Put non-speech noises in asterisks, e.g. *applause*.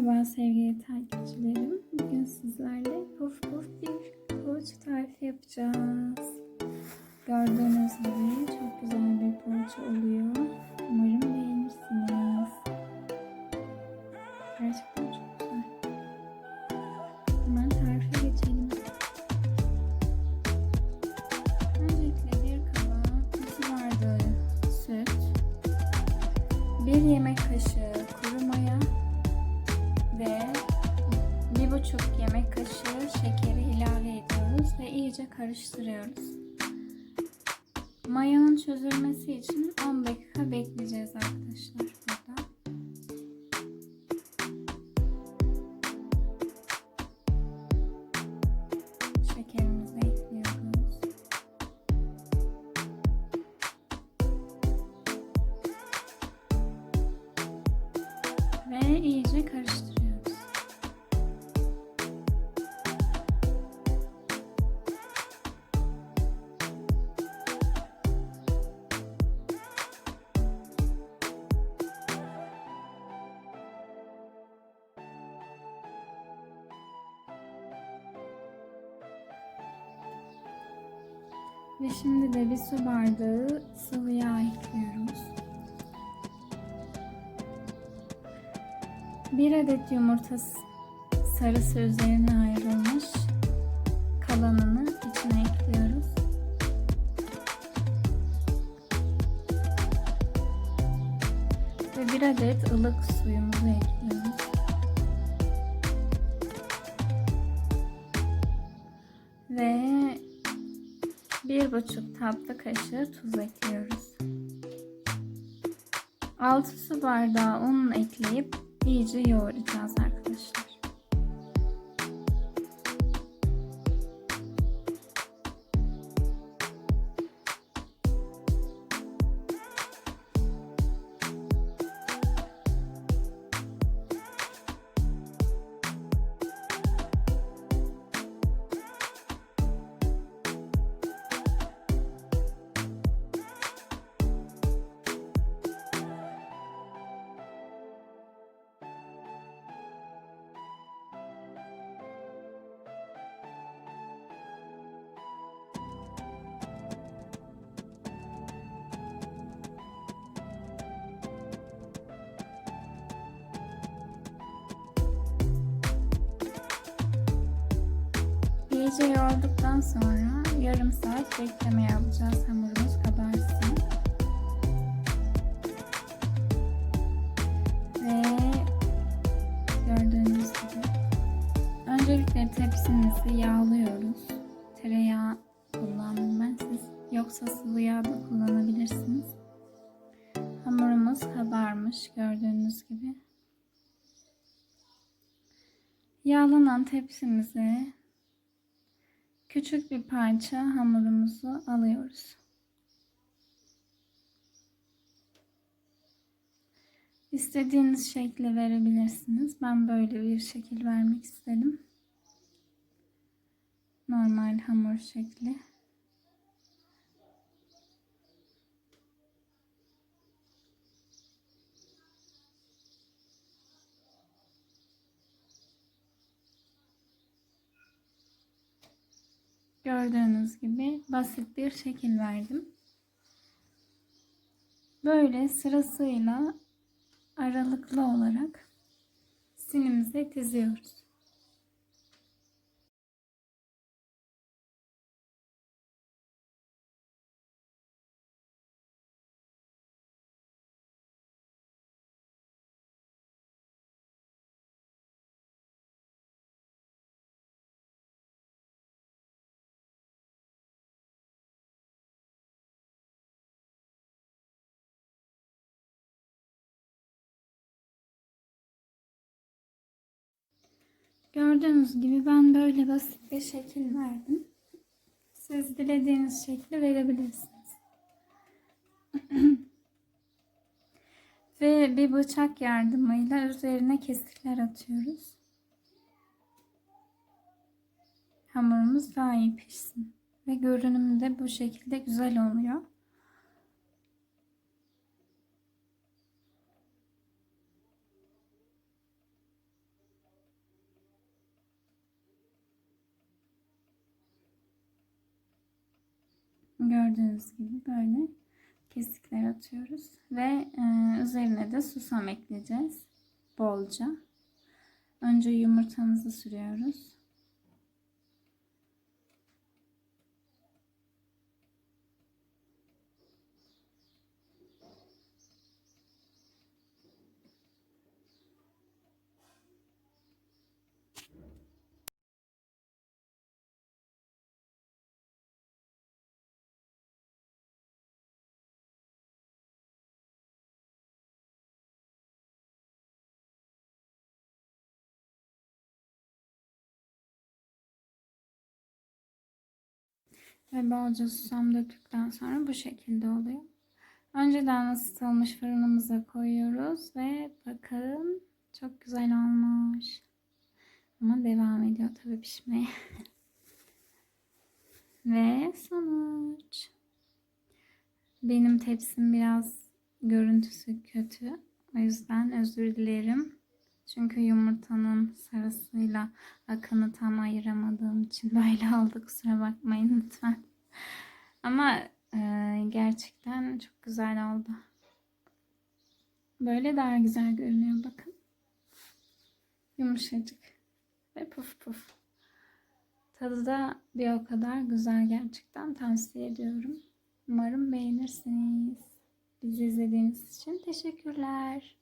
Merhaba sevgili takipçilerim. Bugün sizlerle puf puf bir poğaça tarifi yapacağız. Gördüğünüz gibi çok güzel bir poğaça oluyor. Umarım beğenirsiniz. Gerçekten çok güzel. Hemen tarife geçelim. Öncelikle bir kaba bir su bardağı süt, bir yemek kaşığı karıştırıyoruz. Mayanın çözülmesi için 10 dakika bekleyeceğiz arkadaşlar Ve şimdi de bir su bardağı sıvı yağ ekliyoruz. Bir adet yumurta sarısı üzerine ayrılmış. Kalanını içine ekliyoruz. Ve bir adet ılık suyumuzu ekliyoruz. Ve bir buçuk tatlı kaşığı tuz ekliyoruz. 6 su bardağı un ekleyip iyice yoğuracağız arkadaşlar. İyice yoğurduktan sonra yarım saat bekleme yapacağız hamurumuz kabarsın. Ve gördüğünüz gibi öncelikle tepsimizi yağlıyoruz. Tereyağı kullandım ben siz yoksa sıvı yağ da kullanabilirsiniz. Hamurumuz kabarmış gördüğünüz gibi. Yağlanan tepsimize küçük bir parça hamurumuzu alıyoruz. İstediğiniz şekli verebilirsiniz. Ben böyle bir şekil vermek istedim. Normal hamur şekli. Gördüğünüz gibi basit bir şekil verdim. Böyle sırasıyla aralıklı olarak sinimize diziyoruz. Gördüğünüz gibi ben böyle basit bir şekil verdim. Siz dilediğiniz şekli verebilirsiniz. *clears throat* Ve bir bıçak yardımıyla üzerine kesikler atıyoruz. Hamurumuz daha iyi pişsin. Ve görünümü de bu şekilde güzel oluyor. Gördüğünüz gibi böyle kesikler atıyoruz. Ve e, üzerine de susam ekleyeceğiz. Bolca. Önce yumurtamızı sürüyoruz. Ve bolca susam döktükten sonra bu şekilde oluyor. Önceden ısıtılmış fırınımıza koyuyoruz ve bakın çok güzel olmuş. Ama devam ediyor tabii pişmeye. *laughs* ve sonuç. Benim tepsim biraz görüntüsü kötü. O yüzden özür dilerim. Çünkü yumurtanın sarısıyla akını tam ayıramadığım için *laughs* böyle oldu. Kusura bakmayın lütfen. Ama e, gerçekten çok güzel oldu. Böyle daha güzel görünüyor bakın. Yumuşacık ve puf puf. Tadı da bir o kadar güzel gerçekten tavsiye ediyorum. Umarım beğenirsiniz. Bizi izlediğiniz için teşekkürler.